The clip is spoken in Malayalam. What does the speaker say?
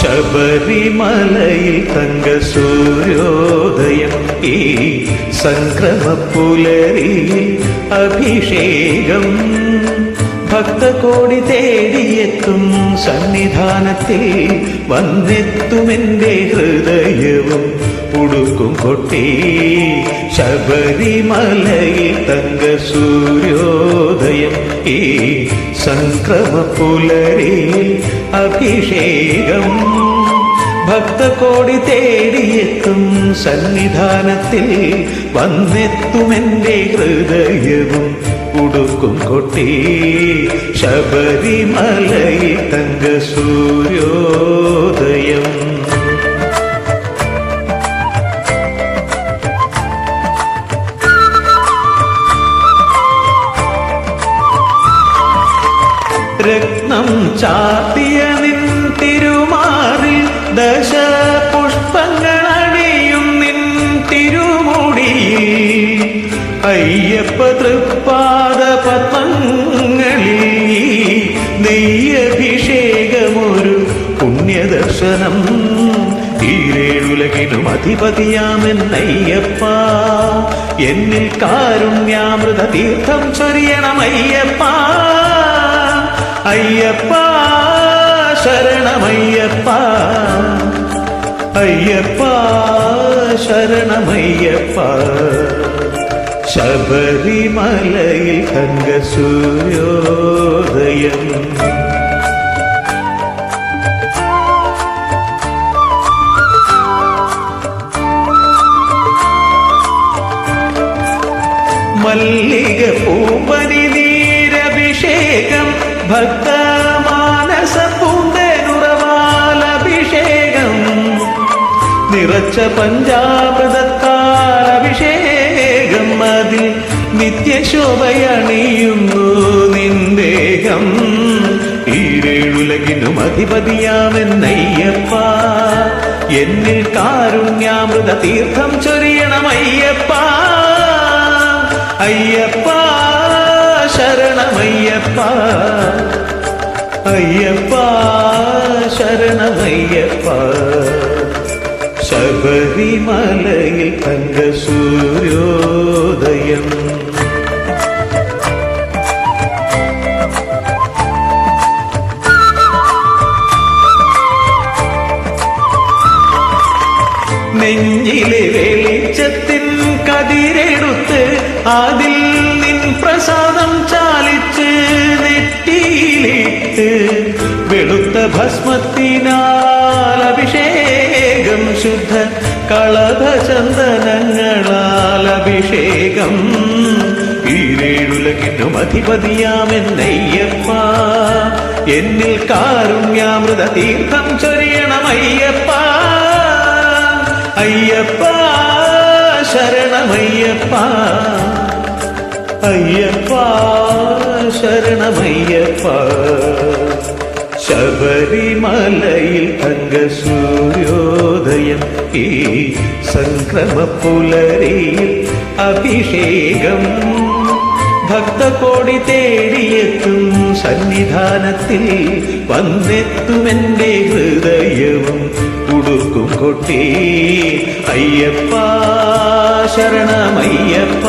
ശബരിമലയിൽ തങ്ക സൂര്യോദയം. ഈ സംക്രമപ്പുലരിയിൽ അഭിഷേകം. ഭക്തകോടി തേടിയെത്തും സന്നിധാനത്തിൽ വന്നെത്തുമെന്റെ ഹൃദയവും. ഉടുക്കും കൊട്ടി ശബരിമലയിൽ തങ്ക സൂര്യോദയം. ഈ സംക്രമ പുലരി അഭിഷേകം. ഭക്തകോടി തേടിയെത്തും സന്നിധാനത്തിൽ വന്നെത്തുമെന്റെ ഹൃദയവും ഉടുക്കും കൊട്ടി ശബരിമലയിൽ തങ്ക സൂര്യോദയം. രത്നം ചാത്തിയ നിൻ തിരുമാറിൽ ദശ പുഷ്പങ്ങളണിയും നിൻ തിരുമുടിയിൽ. അയ്യപ്പ തൃപ്പാദ പത്മങ്ങളിൽ നെയ്യഭിഷേകമൊരു പുണ്യദർശനം. ഈരേഴുലകിനും അധിപതിയാമെന്നയ്യപ്പ എന്നിൽ കാരുണ്യാമൃത തീർത്ഥം ചൊരിയണമയ്യപ്പ അയ്യപ്പ ശരണമയ്യപ്പ അയ്യപ്പ ശരണമയ്യപ്പ ശബരിമലയിൽ തങ്ക സൂര്യോദയം മല്ലിക പൂമ്പനി നീരഭിഷേകം ഭക്തമാനസ പൂന്തനുറവാലഭിഷേകം നിറച്ച പഞ്ചാമൃതത്താൽ അഭിഷേകം അതിൽ നിത്യശോഭയണിയുന്നു നിന്ദേഹം ഈരേഴുലകിനും അധിപതിയാമെന്നയ്യപ്പ. എന്നിൽ കാരുണ്യാമൃത തീർത്ഥം ചൊരിയണമയ്യപ്പ. അയ്യപ്പ ശരണമയ്യപ്പ. അയ്യപ്പ ശരണമയ്യപ്പ. ശബരിമലയിൽ തങ്ക സൂര്യോദയം നെഞ്ചിലെ വെളിച്ചത്തിൻ കതിരെടുത്ത് അതിൽ പ്രസാദം ചാലിച്ച് നെറ്റിയിലിട്ട് വെളുത്ത ഭസ്മത്തിനാൽ അഭിഷേകം ശുദ്ധ കളഭചന്ദനങ്ങളാൽ അഭിഷേകം. ഈരേഴുലകിനും അധിപതിയാമെന്നയ്യപ്പ എന്നിൽ കാരുണ്യാമൃത തീർത്ഥം ചൊരിയണമയ്യപ്പ. അയ്യപ്പ ശരണമയ്യപ്പ. അയ്യപ്പ ശരണമയ്യപ്പ. ശബരിമലയിൽ തങ്ക സൂര്യോദയം ഈ സംക്രമപ്പുലരിയിൽ അഭിഷേകം. ഭക്തകോടി തേടിയെത്തും സന്നിധാനത്തിൽ വന്നെത്തുമെന്റെ ഹൃദയവും കുടുക്കും കൊട്ടി. അയ്യപ്പ ശരണമയ്യപ്പ.